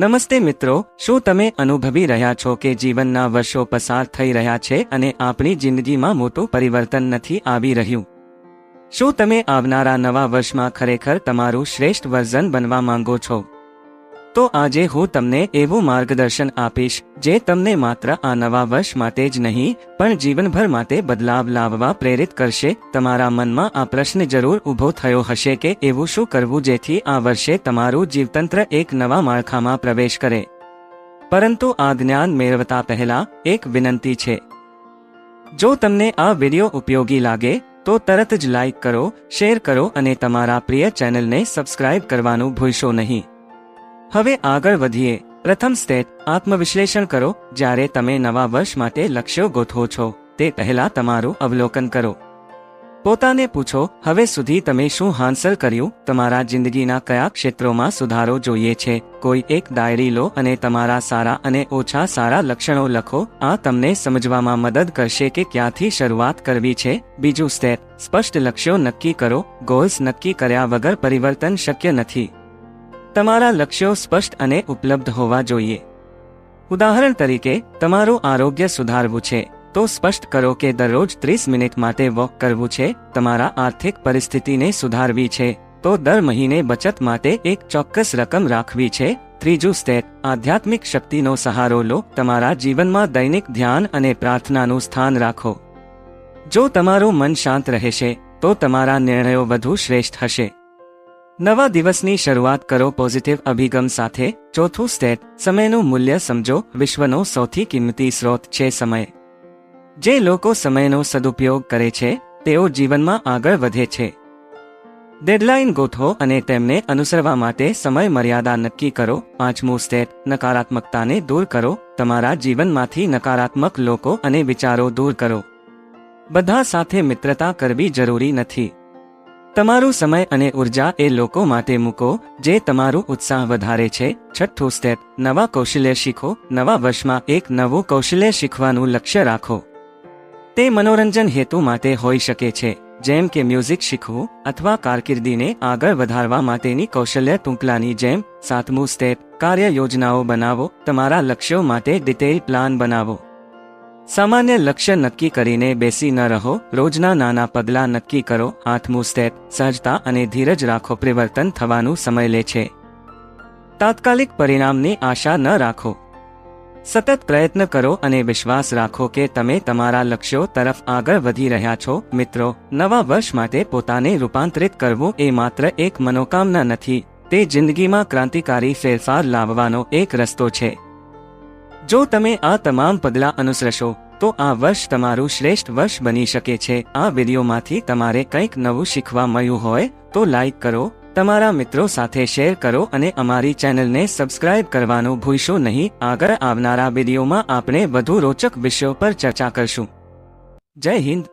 નમસ્તે મિત્રો, શું તમે અનુભવી રહ્યા છો કે જીવનના વર્ષો પસાર થઈ રહ્યા છે અને આપણી જિંદગીમાં મોટું પરિવર્તન નથી આવી રહ્યું? શું તમે આવનારા નવા વર્ષમાં ખરેખર તમારું શ્રેષ્ઠ વર્ઝન બનવા માંગો છો? તો આજે હું તમને એવું માર્ગદર્શન આપીશ, જે તમને માત્ર આ નવા વર્ષ માટે જ નહીં, પણ જીવનભર માટે બદલાવ લાવવા પ્રેરિત કરશે. તમારા મનમાં આ પ્રશ્ન જરૂર ઊભો થયો હશે કે એવું શું કરવું જેથી આ વર્ષે તમારું જીવતંત્ર એક નવા માળખામાં પ્રવેશ કરે. પરંતુ આ જ્ઞાન મેળવતા પહેલા એક વિનંતી છે. જો તમને આ વિડિયો ઉપયોગી લાગે, તો તરત જ લાઈક કરો, શેર કરો અને તમારા પ્રિય ચેનલને સબસ્ક્રાઇબ કરવાનું ભૂલશો નહીં. હવે આગળ વધીએ. પ્રથમ સ્ટેપ, આત્મવિશ્લેષણ કરો, જ્યારે તમે નવા વર્ષ માટે લક્ષ્યો ગોઠવો છો. તે પહેલા તમારું અવલોકન કરો. પોતાને પૂછો, હવે સુધી તમે શું હાંસલ કર્યું? તમારા જિંદગીના કયા ક્ષેત્રોમાં સુધારો જોઈએ છે? કોઈ એક ડાયરી લો અને તમારા સારા અને ઓછા સારા લક્ષણો લખો. આ તમને સમજવામાં મદદ કરશે કે ક્યાંથી શરૂઆત કરવી છે. બીજું સ્ટેપ, સ્પષ્ટ લક્ષ્યો નક્કી કરો. ગોલ્સ નક્કી કર્યા વગર પરિવર્તન શક્ય નથી. તમારા લક્ષ્યો સ્પષ્ટ અને ઉપલબ્ધ હોવા જોઈએ. ઉદાહરણ તરીકે, તમારું આરોગ્ય સુધારવું છે, તો સ્પષ્ટ કરો કે દરરોજ ત્રીસ મિનિટ માટે વોક કરવું છે, તમારા આર્થિક પરિસ્થિતિને સુધારવી છે, તો દર મહિને બચત માટે એક ચોક્કસ રકમ રાખવી છે. ત્રીજું સ્ટેપ, આધ્યાત્મિક શક્તિનો સહારો લો, તમારા જીવનમાં દૈનિક ધ્યાન અને પ્રાર્થનાનું સ્થાન રાખો. જો તમારું મન શાંત રહેશે, તો તમારા નિર્ણયો વધુ શ્રેષ્ઠ હશે. નવા દિવસની શરૂઆત કરો પોઝિટિવ અભિગમ સાથે. ચોથું સ્ટેપ સમયનું મૂલ્ય સમજો. વિશ્વનો સૌથી કિંમતી સ્રોત છે સમય. જે લોકો સમયનો સદુપયોગ કરે છે, તેઓ જીવનમાં આગળ વધે છે. ડેડલાઇન ગોઠવો અને તેમને અનુસરવા માટે સમય મર્યાદા નક્કી કરો. પાંચમું સ્ટેપ નકારાત્મકતાને દૂર કરો. તમારા જીવનમાંથી નકારાત્મક લોકો અને વિચારો દૂર કરો. બધા સાથે મિત્રતા કરવી જરૂરી નથી. તમારું સમય અને ઊર્જા એ લોકો માટે મૂકો, જે તમારું ઉત્સાહ વધારે છે. છઠ્ઠું સ્ટેપ નવા કૌશલ્ય શીખો. નવા વર્ષમાં એક નવું કૌશલ્ય શીખવાનું લક્ષ્ય રાખો. તે મનોરંજન હેતુ માટે હોઈ શકે છે. જેમ કે મ્યુઝિક શીખવું અથવા કારકિર્દીને આગળ વધારવા માટેની કૌશલ્ય ટૂંકલાની જેમ, સાતમું સ્ટેપ કાર્ય યોજનાઓ બનાવો. તમારા લક્ષ્યો માટે ડિટેલ પ્લાન બનાવો. સામાન્ય લક્ષ્ય નક્કી કરીને બેસી ન રહો, રોજના નાના પગલાં નક્કી કરો આઠમું સ્ટેપ સહજતા અને ધીરજ રાખો, પરિવર્તન થવાનું સમય લે છે. તાત્કાલિક પરિણામની આશા ન રાખો. સતત પ્રયત્ન કરો અને વિશ્વાસ રાખો કે તમે તમારા લક્ષ્યો તરફ આગળ વધી રહ્યા છો. મિત્રો, નવા વર્ષ માટે પોતાને રૂપાંતરિત કરવું એ માત્ર એક મનોકામના નથી, તે જિંદગીમાં ક્રાંતિકારી ફેરફાર લાવવાનો એક રસ્તો છે. જો તમે આ તમામ પગલાં અનુસરશો, તો આ વર્ષ તમારું શ્રેષ્ઠ વર્ષ બની શકે છે. આ વિડીયોમાંથી તમારે કંઈક નવું શીખવા મળ્યું હોય, તો લાઈક કરો, તમારા મિત્રો સાથે શેર કરો અને અમારી ચેનલને સબસ્ક્રાઇબ કરવાનું ભૂલશો નહીં. આગળ આવનારા વિડીયોમાં આપણે વધુ રોચક વિષયો પર ચર્ચા કરશું. જય હિન્દ.